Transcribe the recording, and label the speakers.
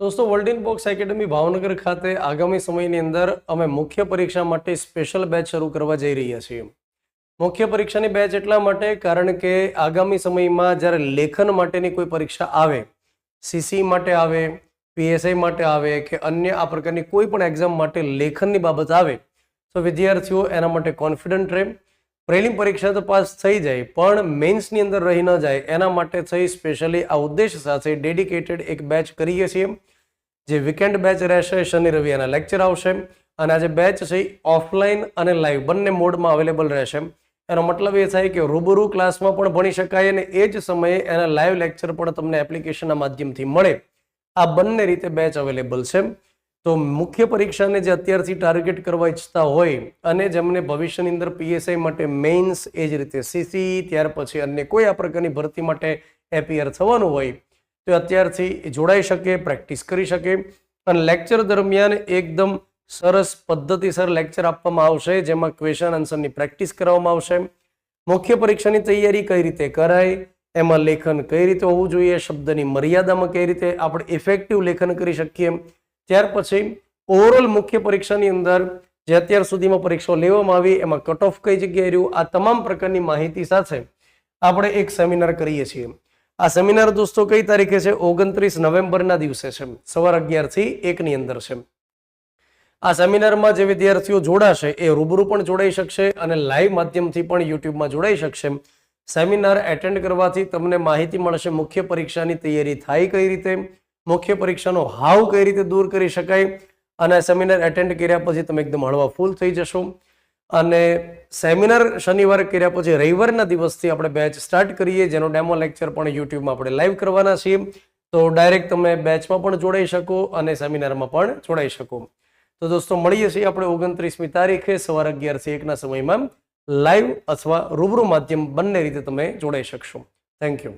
Speaker 1: દોસ્તો world in box academy Bhavnagar ખાતે આગામી સમયની અંદર અમે મુખ્ય પરીક્ષા માટે સ્પેશિયલ બેચ શરૂ કરવા જઈ રહ્યા છીએ. મુખ્ય પરીક્ષાની બેચ એટલા માટે કારણ કે આગામી સમયમાં જ્યારે લેખન માટેની કોઈ પરીક્ષા આવે સીસી માટે આવે પીએસઆઈ માટે આવે કે અન્ય આ પ્રકારની કોઈ પણ એક્ઝામ માટે લેખનની બાબત આવે, તો વિદ્યાર્થીઓ એના માટે કોન્ફિડન્ટ રહે. પ્રિલિમ પરીક્ષા તો પાસ થઈ જાય, પણ મેન્સની અંદર રહી ન જાય, એના માટે થઈ સ્પેશિયલી આ ઉદ્દેશ સાથે ડેડિકેટેડ એક બેચ કરીએ છીએ, જે વીકેન્ડ બેચ રહેશે, શનિ, રવિ એના લેક્ચર આવશે, અને આ જે બેચ છે ઓફલાઈન અને લાઈવ બંને મોડમાં અવેલેબલ રહેશે. એનો મતલબ એ થાય કે રૂબરૂ ક્લાસમાં પણ ભણી શકાય અને એ જ સમયે એના લાઈવ લેક્ચર પણ તમને એપ્લિકેશનના માધ્યમથી મળે. આ બંને રીતે બેચ અવેલેબલ છે. તો મુખ્ય પરીક્ષાને જે અત્યારથી ટાર્ગેટ કરવા ઈચ્છતા હોય અને જેમને ભવિષ્યની અંદર પીએસઆઈ માટે મેઇન્સ એ જ રીતે સીસી ત્યાર પછી અન્ય કોઈ આ પ્રકારની ભરતી માટે એપીઆર થવાનું હોય, તો અત્યારથી જોડાઈ શકે પ્રેક્ટિસ કરી શકે. અને લેક્ચર દરમિયાન એકદમ સરસ પદ્ધતિસર લેક્ચર આપવામાં આવશે, જેમાં ક્વેશ્ચન આન્સરની પ્રેક્ટિસ કરવામાં આવશે. મુખ્ય પરીક્ષાની તૈયારી કઈ રીતે કરાય, એમાં લેખન કઈ રીતે હોવું જોઈએ, શબ્દની મર્યાદામાં કઈ રીતે આપણે ઇફેક્ટિવ લેખન કરી શકીએ ત્યાર પછી ઓવરઓલ મુખ્ય પરીક્ષાની અંદર જે અત્યાર સુધીમાં પરીક્ષાઓ લેવામાં આવી, એમાં કટ ઓફ કઈ જગ્યાએ રહ્યું, આ તમામ પ્રકારની માહિતી સાથે આપણે એક સેમિનાર કરીએ છીએ. આ સેમિનાર દોસ્તો કઈ તારીખે છે? ઓગણત્રીસ નવેમ્બરના દિવસે છે. સવાર અગિયારથી એકની અંદર છે. આ સેમિનારમાં જે વિદ્યાર્થીઓ જોડાશે એ રૂબરૂ પણ જોડાઈ શકશે અને લાઈવ માધ્યમથી પણ યુટ્યુબમાં જોડાઈ શકશે. સેમિનાર એટેન્ડ કરવાથી તમને માહિતી મળશે મુખ્ય પરીક્ષાની તૈયારી થાય કઈ રીતે મુખ્ય પરીક્ષાનો હાવ કઈ રીતે દૂર કરી શકાય? અને સેમિનાર એટેન્ડ કર્યા પછી તમે એકદમ હળવા ફૂલ થઈ જશો. અને સેમિનાર શનિવારે કર્યા પછી રવિવારના દિવસથી આપણે બેચ સ્ટાર્ટ કરીએ, જેનો ડેમો લેક્ચર પણ યુટ્યુબમાં આપણે લાઈવ કરવાના છીએ. તો ડાયરેક્ટ તમે બેચમાં પણ જોડાઈ શકો અને સેમિનારમાં પણ જોડાઈ શકો. તો દોસ્તો, મળીએ છીએ આપણે ઓગણત્રીસમી તારીખે સવાર અગિયારથી એકના સમયમાં લાઈવ અથવા રૂબરૂ માધ્યમ બંને રીતે તમે જોડાઈ શકશો. Thank you